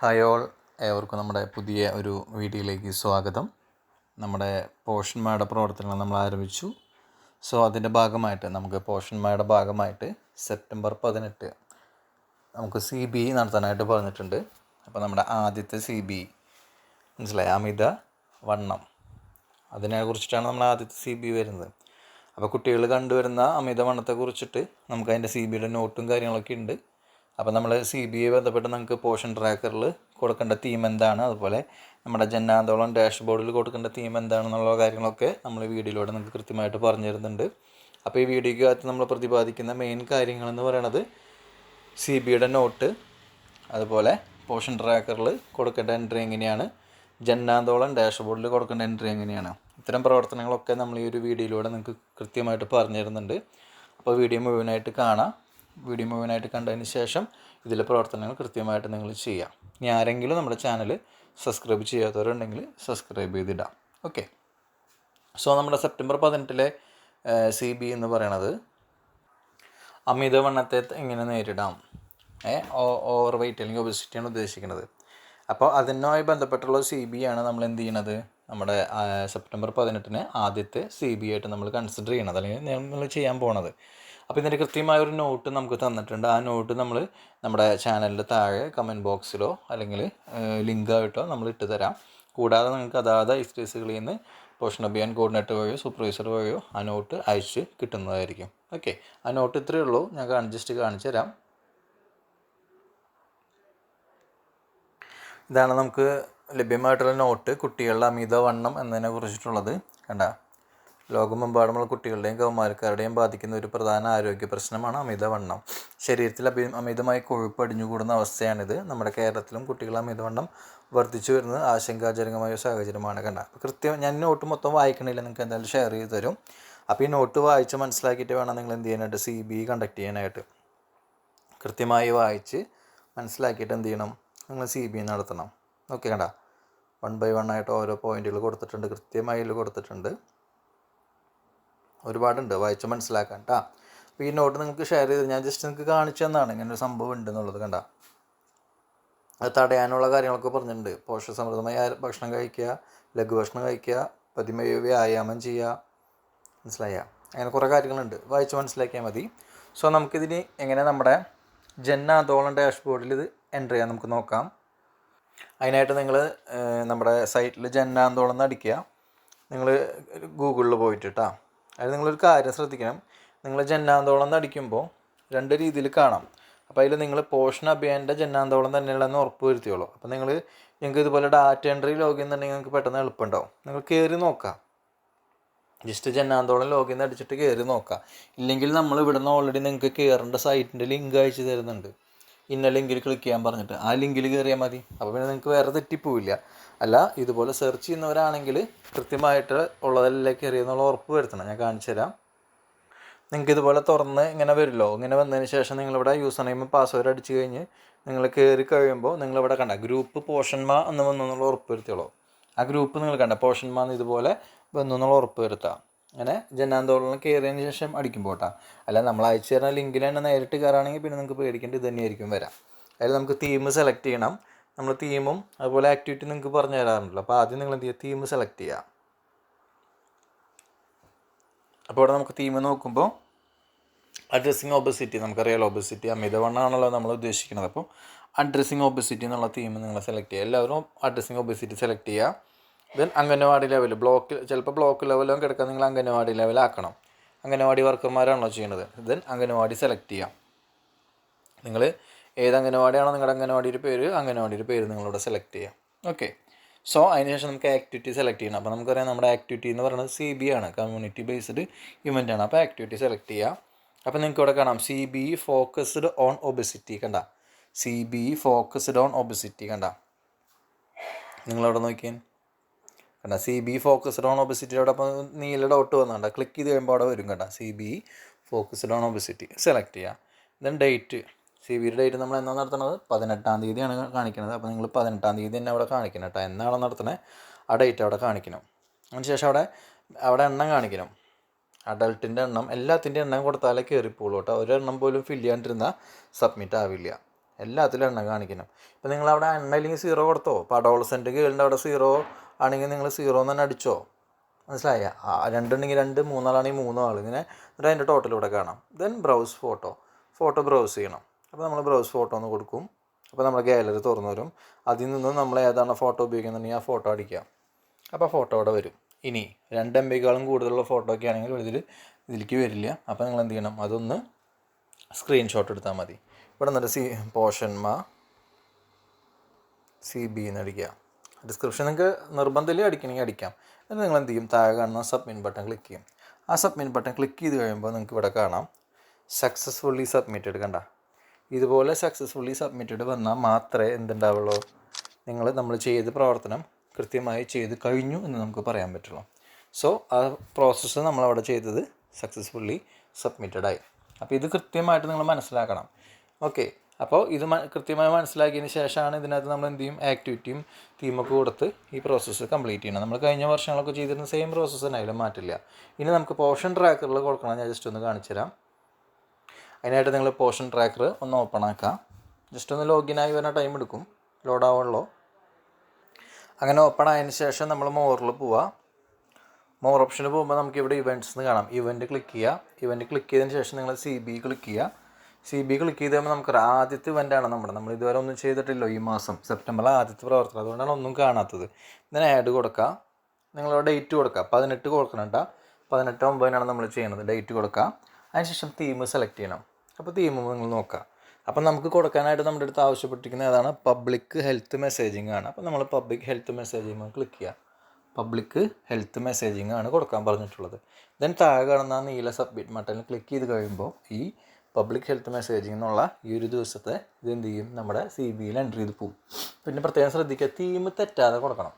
Hi all. ഏവർക്കും നമ്മുടെ പുതിയ ഒരു വീഡിയോയിലേക്ക് സ്വാഗതം. നമ്മുടെ പോഷന്മാരുടെ പ്രവർത്തനങ്ങൾ നമ്മൾ ആരംഭിച്ചു. സോ അതിന്റെ ഭാഗമായിട്ട് നമുക്ക് പോഷന്മാരുടെ ഭാഗമായിട്ട് സെപ്റ്റംബർ പതിനെട്ട് നമുക്ക് സി ബി നടത്താനായിട്ട് പറഞ്ഞിട്ടുണ്ട്. അപ്പോൾ നമ്മുടെ ആദ്യത്തെ സി ബി മനസ്സിലായി? അമിത വണ്ണം. അതിനെ കുറിച്ചിട്ടാണ് നമ്മൾ ആദ്യത്തെ സി ബി വരുന്നത്. അപ്പോൾ കുട്ടികൾ കണ്ടുവരുന്ന അമിതവണ്ണത്തെ കുറിച്ചിട്ട് നമുക്ക് അതിന്റെ സി ബിയുടെ നോട്ടും കാര്യങ്ങളൊക്കെ ഉണ്ട്. അപ്പോൾ നമ്മൾ സി ബി ഐ ബന്ധപ്പെട്ട് നമുക്ക് പോഷൻ ട്രാക്കറിൽ കൊടുക്കേണ്ട തീം എന്താണ്? അതുപോലെ നമ്മുടെ ജന്നാന്തോളം ഡാഷ്ബോർഡിൽ കൊടുക്കേണ്ട തീം എന്താണെന്നുള്ള കാര്യങ്ങളൊക്കെ നമ്മൾ വീഡിയോയിലൂടെ നമുക്ക് കൃത്യമായിട്ട് പറഞ്ഞു തരുന്നുണ്ട്. അപ്പോൾ ഈ വീഡിയോയ്ക്കകത്ത് നമ്മൾ പ്രതിപാദിക്കുന്ന മെയിൻ കാര്യങ്ങളെന്ന് പറയണത് സി ബിയുടെ നോട്ട് അതുപോലെ പോഷൻ ട്രാക്കറിൽ കൊടുക്കേണ്ട എൻട്രി എങ്ങനെയാണ്? ജന്നാന്തോളം ഡാഷ്ബോർഡിൽ കൊടുക്കേണ്ട എൻട്രി എങ്ങനെയാണ്? ഇത്തരം പ്രവർത്തനങ്ങളൊക്കെ നമ്മൾ ഈ ഒരു വീഡിയോയിലൂടെ നിങ്ങൾക്ക് കൃത്യമായിട്ട് പറഞ്ഞു തരുന്നുണ്ട്. അപ്പോൾ വീഡിയോ മുഴുവനായിട്ട് കാണാം. വീഡിയോ മുഴുവനായിട്ട് കണ്ടതിന് ശേഷം ഇതിലെ പ്രവർത്തനങ്ങൾ കൃത്യമായിട്ട് നിങ്ങൾ ചെയ്യാം. ഇനി ആരെങ്കിലും നമ്മുടെ ചാനൽ സബ്സ്ക്രൈബ് ചെയ്യാത്തവരുണ്ടെങ്കിൽ സബ്സ്ക്രൈബ് ചെയ്തിടാം. ഓക്കെ. സോ നമ്മുടെ സെപ്റ്റംബർ പതിനെട്ടിലെ സി ബി എന്ന് പറയണത് അമിതവണ്ണത്തെ എങ്ങനെ നേരിടാം? ഓവർ വെയിറ്റ് അല്ലെങ്കിൽ ഒബിസിറ്റിയാണ് ഉദ്ദേശിക്കുന്നത്. അപ്പോൾ അതിനുമായി ബന്ധപ്പെട്ടുള്ള സി ബി ആണ് നമ്മൾ എന്ത് ചെയ്യണത്? നമ്മുടെ സെപ്റ്റംബർ പതിനെട്ടിന് ആദ്യത്തെ സി ബി ആയിട്ട് നമ്മൾ കൺസിഡർ ചെയ്യണത് അല്ലെങ്കിൽ നമ്മൾ ചെയ്യാൻ പോണത്. അപ്പോൾ ഇതിന്റെ കൃത്യമായ ഒരു നോട്ട് നമുക്ക് തന്നിട്ടുണ്ട്. ആ നോട്ട് നമ്മൾ നമ്മുടെ ചാനലിന്റെ താഴെ കമന്റ് ബോക്സിലോ അല്ലെങ്കിൽ ലിങ്കായിട്ടോ നമ്മൾ ഇട്ട് തരാം. കൂടാതെ നിങ്ങൾക്ക് അതാത് ഐസ്റ്റേഴ്സുകളിൽ നിന്ന് പോഷൻ അഭിയാൻ കോർഡിനേറ്റർ വഴിയോ സൂപ്പർവൈസർ വഴിയോ ആ നോട്ട് അയച്ച് കിട്ടുന്നതായിരിക്കും. ഓക്കെ ആ നോട്ട് ഇത്രയേ ഉള്ളൂ. ഞാൻ കാണിച്ചിട്ട് കാണിച്ചു തരാം. ഇതാണ് നമുക്ക് ലഭ്യമായിട്ടുള്ള നോട്ട് കുട്ടികളുടെ അമിതവണ്ണം എന്നതിനെ കുറിച്ചിട്ടുള്ളത്. കണ്ട? ലോകമെമ്പാടുമുള്ള കുട്ടികളുടെയും കൗമാരക്കാരുടെയും ബാധിക്കുന്ന ഒരു പ്രധാന ആരോഗ്യ പ്രശ്നമാണ് അമിതവണ്ണം. ശരീരത്തിൽ അഭി അമിതമായി കൊഴുപ്പ് അടിഞ്ഞുകൂടുന്ന അവസ്ഥയാണിത്. നമ്മുടെ കേരളത്തിലും കുട്ടികൾ അമിതവണ്ണം വർദ്ധിച്ചു വരുന്നത് ആശങ്കാജനകമായ സാഹചര്യമാണ്. കണ്ട കൃത്യം ഞാൻ നോട്ട് മൊത്തം വായിക്കണില്ല. നിങ്ങൾക്ക് എന്തായാലും ഷെയർ ചെയ്ത് തരും. അപ്പോൾ ഈ നോട്ട് വായിച്ച് മനസ്സിലാക്കിയിട്ട് വേണം നിങ്ങൾ എന്ത് ചെയ്യാനായിട്ട് സി ബി കണ്ടക്ട് ചെയ്യാനായിട്ട്. കൃത്യമായി വായിച്ച് മനസ്സിലാക്കിയിട്ട് എന്ത് ചെയ്യണം? നിങ്ങൾ സി ബി നടത്തണം. ഓക്കെ കണ്ട. വൺ ബൈ വൺ ആയിട്ട് ഓരോ പോയിന്റുകൾ കൊടുത്തിട്ടുണ്ട്. കൃത്യമായി കൊടുത്തിട്ടുണ്ട്. ഒരുപാടുണ്ട്. വായിച്ച് മനസ്സിലാക്കാൻ കേട്ടോ അപ്പോൾ ഈ നോട്ട് നിങ്ങൾക്ക് ഷെയർ ചെയ്ത് ഞാൻ ജസ്റ്റ് നിങ്ങൾക്ക് കാണിച്ചു തന്നാണ്. ഇങ്ങനെ ഒരു സംഭവം ഉണ്ട് എന്നുള്ളത് കണ്ട. അത് തടയാനുള്ള കാര്യങ്ങളൊക്കെ പറഞ്ഞിട്ടുണ്ട്. പോഷകസമൃദ്ധമായ ഭക്ഷണം കഴിക്കുക ലഘുഭക്ഷണം കഴിക്കുക പതിമയ വ്യായാമം ചെയ്യുക. മനസ്സിലായ? അങ്ങനെ കുറേ കാര്യങ്ങളുണ്ട്. വായിച്ച് മനസ്സിലാക്കിയാൽ മതി. സോ നമുക്കിതിന് എങ്ങനെ നമ്മുടെ ജന്നാന്തോളം ഡാഷ്ബോർഡിൽ ഇത് എന്റർ ചെയ്യാൻ നമുക്ക് നോക്കാം. അതിനായിട്ട് നിങ്ങൾ നമ്മുടെ സൈറ്റിൽ ജന്നാന്തോളം എന്ന് അടിക്കുക. നിങ്ങൾ ഗൂഗിളിൽ പോയിട്ട് കേട്ടോ അതിൽ നിങ്ങളൊരു കാര്യം ശ്രദ്ധിക്കണം. നിങ്ങൾ ജന്നാന്തോളം നടിക്കുമ്പോൾ രണ്ട് രീതിയിൽ കാണാം. അപ്പോൾ അതിൽ നിങ്ങൾ പോഷൻ അഭിയാന്റെ ജന്നാന്തോളം തന്നെയുള്ളതെന്ന് ഉറപ്പ് വരുത്തിയോളൂ അപ്പോൾ നിങ്ങൾ നിങ്ങൾക്ക് ഇതുപോലെ ഡാറ്റ എൻട്രി ലോഗിൻ എന്നുണ്ടെങ്കിൽ നിങ്ങൾക്ക് പെട്ടെന്ന് എളുപ്പമുണ്ടാവും നിങ്ങൾ കയറി നോക്കാം. ജസ്റ്റ് ജന്നാന്തോളം ലോഗിൻ അടിച്ചിട്ട് കയറി നോക്കാം. ഇല്ലെങ്കിൽ നമ്മൾ ഇവിടെ നിന്ന് ഓൾറെഡി നിങ്ങൾക്ക് കയറേണ്ട സൈറ്റിന്റെ ലിങ്ക് അയച്ചു തരുന്നുണ്ട്. ഇന്ന ലിങ്കിൽ ക്ലിക്ക് ചെയ്യാൻ പറഞ്ഞിട്ട് ആ ലിങ്കിൽ കയറിയാൽ മതി. അപ്പോൾ പിന്നെ നിങ്ങൾക്ക് വേറെ തെറ്റിപ്പോവില്ല. അല്ല ഇതുപോലെ സെർച്ച് ചെയ്യുന്നവരാണെങ്കിൽ കൃത്യമായിട്ട് ഉള്ളതെല്ലാം കയറിയെന്നുള്ള ഉറപ്പ് വരുത്തണം. ഞാൻ കാണിച്ചു തരാം. നിങ്ങൾക്ക് ഇതുപോലെ തുറന്ന് ഇങ്ങനെ വരുമല്ലോ ഇങ്ങനെ വന്നതിന് ശേഷം നിങ്ങളിവിടെ യൂസർ നെയിം പാസ്വേഡ് അടിച്ച് കഴിഞ്ഞ് നിങ്ങൾ കയറി കഴിയുമ്പോൾ നിങ്ങളിവിടെ കണ്ട ഗ്രൂപ്പ് പോഷന്മ എന്ന് വന്നു എന്നുള്ള ഉറപ്പ് വരുത്തിയോളൂ. ആ ഗ്രൂപ്പ് നിങ്ങൾ കണ്ട പോഷന്മ എന്ന് ഇതുപോലെ വന്നു എന്നുള്ള ഉറപ്പ് വരുത്താം. അങ്ങനെ ജനാന്തോളനം കയറിയതിന് ശേഷം അടിക്കുമ്പോൾ കേട്ടോ അല്ല നമ്മൾ അയച്ചു തരുന്ന ലിങ്കിൽ തന്നെ നേരിട്ട് കയറുകയാണെങ്കിൽ പിന്നെ നിങ്ങൾക്ക് പേടിക്കേണ്ട ഇത് തന്നെയായിരിക്കും വരാം. അതിൽ നമുക്ക് തീം സെലക്ട് ചെയ്യണം. നമ്മൾ തീമും അതുപോലെ ആക്ടിവിറ്റി നിങ്ങൾക്ക് പറഞ്ഞു തരാറുണ്ടല്ലോ. അപ്പോൾ ആദ്യം നിങ്ങൾ എന്ത് ചെയ്യുക? തീം സെലക്ട് ചെയ്യുക. അപ്പോൾ ഇവിടെ നമുക്ക് തീം നോക്കുമ്പോൾ അഡ്രസ്സിങ് ഒബസിറ്റി നമുക്കറിയാലോ. ഒബസിറ്റി അമിതവണ്ണമാണല്ലോ നമ്മൾ ഉദ്ദേശിക്കുന്നത്. അപ്പോൾ അഡ്രസ്സിങ് ഓപ്പോസിറ്റി എന്നുള്ള തീം നിങ്ങൾ സെലക്ട് ചെയ്യുക. എല്ലാവരും അഡ്രസ്സിങ് ഒബസിറ്റി സെലക്ട് ചെയ്യുക. ദെൻ അംഗനവാടി ലെവൽ ബ്ലോക്ക് ചിലപ്പോൾ ബ്ലോക്ക് ലെവലും കിടക്കാൻ നിങ്ങൾ അംഗനവാടി ലെവലാക്കണം. അംഗനവാടി വർക്കർമാരാണല്ലോ ചെയ്യുന്നത് ദെൻ അംഗനവാടി സെലക്ട് ചെയ്യാം. നിങ്ങൾ ഏത് അംഗനവാടിയാണോ നിങ്ങളുടെ അംഗനവാടിയുടെ പേര് അംഗനവാടിയുടെ പേര് നിങ്ങളിവിടെ സെലക്ട് ചെയ്യാം. ഓക്കെ. സോ അതിനുശേഷം നമുക്ക് ആക്ടിവിറ്റി സെലക്ട് ചെയ്യണം. അപ്പോൾ നമുക്കറിയാം നമ്മുടെ ആക്ടിവിറ്റി എന്ന് പറയുന്നത് സി ബി ആണ്. കമ്മ്യൂണിറ്റി ബേസ്ഡ് ഇവന്റ് ആണ്. അപ്പോൾ ആക്ടിവിറ്റി സെലക്ട് ചെയ്യുക അപ്പോൾ നിങ്ങൾക്ക് ഇവിടെ കാണാം. C B focused on obesity കണ്ട? C B focused on obesity കണ്ട? നിങ്ങളവിടെ നോക്കിയേ. കണ്ട സി ബി ഫോക്കസ്ഡ് ഓൺ അവിടെ അപ്പോൾ നീല ഡോട്ട് വന്നുണ്ട് ക്ലിക്ക് ചെയ്ത് കഴിയുമ്പോൾ അവിടെ വരും കണ്ട C B focused on obesity select ചെയ്യുക ദെൻ ഡേറ്റ് സി ബിയുടെ ഡേറ്റ് നമ്മൾ എന്നാണ് നടത്തുന്നത് പതിനെട്ടാം തീയതിയാണ് കാണിക്കുന്നത് അപ്പോൾ നിങ്ങൾ പതിനെട്ടാം തീയതി തന്നെ അവിടെ കാണിക്കണം കേട്ടോ. എന്നാണ് നടത്തുന്നത് ആ ഡേറ്റ് അവിടെ കാണിക്കണം. അതിനുശേഷം അവിടെ അവിടെ എണ്ണം കാണിക്കണം. അഡൾട്ടിന്റെ എണ്ണം എല്ലാത്തിന്റെ എണ്ണം കൊടുത്താലേ കയറിപ്പോളൂ കേട്ടോ. ഒരെണ്ണം പോലും ഫില്ല് ചെയ്യാണ്ടിരുന്നാൽ സബ്മിറ്റ് ആവില്ല. എല്ലാത്തിലും എണ്ണം കാണിക്കണം. ഇപ്പം നിങ്ങൾ അവിടെ എണ്ണ ഇല്ലെങ്കിൽ സീറോ കൊടുത്തോ? അപ്പോൾ അഡോളസെന്റ് ഗേളിന്റെ അവിടെ സീറോ ആണെങ്കിൽ നിങ്ങൾ സീറോ എന്ന് തന്നെ അടിച്ചോ. മനസ്സിലായ? രണ്ടുണ്ടെങ്കിൽ രണ്ട് മൂന്നാളാണെങ്കിൽ മൂന്നാൾ ഇങ്ങനെ എന്നിട്ട് അതിന്റെ ടോട്ടൽ ഇവിടെ കാണാം. Then browse photo photo browse ചെയ്യണം. അപ്പോൾ നമ്മൾ ബ്രൗസ് ഫോട്ടോ എന്ന് കൊടുക്കും. അപ്പോൾ നമ്മൾ ഗാലറി തുറന്നു വരും. അതിൽ നിന്ന് നമ്മൾ ഏതാണ് ഫോട്ടോ ഉപയോഗിക്കുന്നുണ്ടെങ്കിൽ ആ ഫോട്ടോ അടിക്കാം അപ്പോൾ ഫോട്ടോ അവിടെ വരും. ഇനി രണ്ട് എം ബിക്കാളും കൂടുതലുള്ള ഫോട്ടോ ഒക്കെ ആണെങ്കിൽ ഇതിൽ ഇതിലേക്ക് വരില്ല. അപ്പോൾ നിങ്ങൾ എന്ത് ചെയ്യണം? അതൊന്ന് സ്ക്രീൻഷോട്ട് എടുത്താൽ മതി. ഇവിടെ നിന്നിട്ട് സി പോഷന്മാ സി ബി എന്ന് അടിക്കുക. ഡിസ്ക്രിപ്ഷൻ നിങ്ങൾക്ക് നിർബന്ധമില്ല അടിക്കണമെങ്കിൽ അടിക്കാം. എന്നിട്ട് നിങ്ങൾ എന്ത് ചെയ്യും? താഴെ കാണുന്ന സബ്മിറ്റ് ബട്ടൺ ക്ലിക്ക് ചെയ്യും. ആ സബ്മിറ്റ് ബട്ടൺ ക്ലിക്ക് ചെയ്ത് കഴിയുമ്പോൾ നിങ്ങൾക്ക് ഇവിടെ കാണാം. സക്സസ്ഫുള്ളി സബ്മിറ്റഡ് കണ്ട. ഇതുപോലെ സക്സസ്ഫുള്ളി സബ്മിറ്റഡ് വന്നാൽ മാത്രമേ എന്തുണ്ടാവുള്ളൂ? നിങ്ങൾ നമ്മൾ ചെയ്ത പ്രവർത്തനം കൃത്യമായി ചെയ്ത് കഴിഞ്ഞു എന്ന് നമുക്ക് പറയാൻ പറ്റുള്ളൂ. സോ ആ പ്രോസസ്സ് നമ്മളവിടെ ചെയ്തത് സക്സസ്ഫുള്ളി സബ്മിറ്റഡ് ആയി. അപ്പോൾ ഇത് കൃത്യമായിട്ട് നിങ്ങൾ മനസ്സിലാക്കണം. ഓക്കെ അപ്പോൾ ഇത് കൃത്യമായി മനസ്സിലാക്കിയതിന് ശേഷമാണ് ഇതിനകത്ത് നമ്മൾ എന്ത് ചെയ്യും? ആക്ടിവിറ്റിയും തീമൊക്കെ കൊടുത്ത് ഈ പ്രോസസ്സ് കംപ്ലീറ്റ് ചെയ്യണം. നമ്മൾ കഴിഞ്ഞ വർഷങ്ങളൊക്കെ ചെയ്തിരുന്ന സെയിം പ്രോസസ്സ് തന്നെ അതിലും മാറ്റില്ല ഇനി നമുക്ക് പോഷൻ ട്രാക്കറിൽ കൊടുക്കണം ഞാൻ ജസ്റ്റ് ഒന്ന് കാണിച്ചു തരാം. അതിനായിട്ട് നിങ്ങൾ പോഷൻ ട്രാക്കർ ഒന്ന് ഓപ്പൺ ആക്കാം. ജസ്റ്റ് ഒന്ന് ലോഗിൻ ആയി വരാൻ ടൈം എടുക്കും. ലോഡ് ആവുള്ളൂ. അങ്ങനെ ഓപ്പൺ ആയതിന് ശേഷം നമ്മൾ മോറിൽ പോവുക മോർ ഓപ്ഷന് പോകുമ്പോൾ നമുക്ക് ഇവിടെ ഇവന്റ്സ് എന്ന് കാണാം. ഇവന്റ് ക്ലിക്ക് ചെയ്യുക ഇവന്റ് ക്ലിക്ക് ചെയ്തതിന് ശേഷം നിങ്ങൾ സി ബി ക്ലിക്ക് ചെയ്യുക സി ബി ക്ലിക്ക് ചെയ്ത് കഴിയുമ്പോൾ നമുക്ക് ആദ്യത്തെ ഇവന്റാണ് നമ്മുടെ. നമ്മൾ ഇതുവരെ ഒന്നും ചെയ്തിട്ടില്ലോ ഈ മാസം. സെപ്റ്റംബറിൽ ആദ്യത്തെ പ്രവർത്തനം. അതുകൊണ്ടാണ് ഒന്നും കാണാത്തത്. ഇതിന് ആഡ് കൊടുക്കുക നിങ്ങളുടെ ഡേറ്റ് കൊടുക്കുക പതിനെട്ട് കൊടുക്കണം കേട്ടോ. പതിനെട്ട് ഒമ്പതിനാണ് നമ്മൾ ചെയ്യുന്നത് ഡേറ്റ് കൊടുക്കുക അതിനുശേഷം തീം സെലക്ട് ചെയ്യണം. അപ്പോൾ തീം നിങ്ങൾ നോക്കുക അപ്പം നമുക്ക് കൊടുക്കാനായിട്ട് നമ്മുടെ അടുത്ത് ആവശ്യപ്പെട്ടിരിക്കുന്നത് ഏതാണ്? പബ്ലിക് ഹെൽത്ത് മെസ്സേജിങ് ആണ്. അപ്പോൾ നമ്മൾ പബ്ലിക് ഹെൽത്ത് മെസ്സേജിങ് ക്ലിക്ക് ചെയ്യുക പബ്ലിക് ഹെൽത്ത് മെസ്സേജിങ് ആണ് കൊടുക്കാൻ പറഞ്ഞിട്ടുള്ളത്. ദെൻ താഴെ കാണുന്ന നീല സബ്മിറ്റ് ബട്ടണിൽ ക്ലിക്ക് ചെയ്ത് കഴിയുമ്പോൾ ഈ പബ്ലിക് ഹെൽത്ത് മെസ്സേജിങ് എന്നുള്ള ഈ ഒരു ദിവസത്തെ ഇത് എന്ത് ചെയ്യും? നമ്മുടെ സി ബിയിൽ എൻട്രി ചെയ്ത് പോകും പിന്നെ പ്രത്യേകം ശ്രദ്ധിക്കുക തീം തെറ്റാതെ കൊടുക്കണം.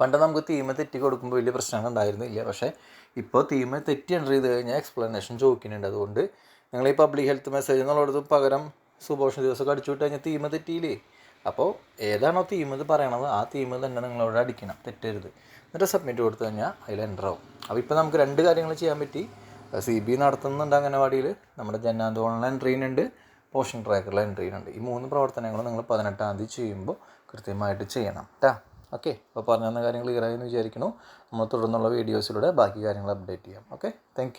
പണ്ട് നമുക്ക് തീം തെറ്റി കൊടുക്കുമ്പോൾ വലിയ പ്രശ്നങ്ങൾ ഉണ്ടായിരുന്നില്ല. പക്ഷേ ഇപ്പോൾ തീം തെറ്റി എന്റർ ചെയ്ത് കഴിഞ്ഞാൽ എക്സ്പ്ലനേഷൻ ചോദിക്കുന്നുണ്ട്. അതുകൊണ്ട് നിങ്ങൾ ഈ പബ്ലിക് ഹെൽത്ത് മെസ്സേജ് എന്നുള്ളത് പകരം സുഭോഷ ദിവസമൊക്കെ അടിച്ചു വിട്ട് കഴിഞ്ഞാൽ തീം തെറ്റിയില്ലേ? അപ്പോൾ ഏതാണോ തീം ഇത് പറയണത് ആ തീം തന്നെ നിങ്ങളോട് അടിക്കണം. തെറ്റരുത്. എന്നിട്ട് സബ്മിറ്റ് കൊടുത്തു കഴിഞ്ഞാൽ അതിൽ എന്റർ ആവും. അപ്പോൾ ഇപ്പോൾ നമുക്ക് രണ്ട് കാര്യങ്ങൾ ചെയ്യാൻ പറ്റി. സി ബി നടത്തുന്നുണ്ട് അംഗനവാടിയിൽ നമ്മുടെ ജനാന്തോളനിൽ എൻട്രി ചെയ്യുന്നുണ്ട് പോഷൻ ട്രാക്കറിൽ എൻട്രി ചെയ്യുന്നുണ്ട് ഈ മൂന്ന് പ്രവർത്തനങ്ങളും നിങ്ങൾ പതിനെട്ടാം തീയതി ചെയ്യുമ്പോൾ കൃത്യമായിട്ട് ചെയ്യണം കേട്ടാ ഓക്കെ അപ്പോൾ പറഞ്ഞു തന്ന കാര്യങ്ങൾ ക്ലിയർ എന്ന് വിചാരിക്കുന്നു. നമ്മൾ തുടർന്നുള്ള വീഡിയോസിലൂടെ ബാക്കി കാര്യങ്ങൾ അപ്ഡേറ്റ് ചെയ്യാം. Okay thank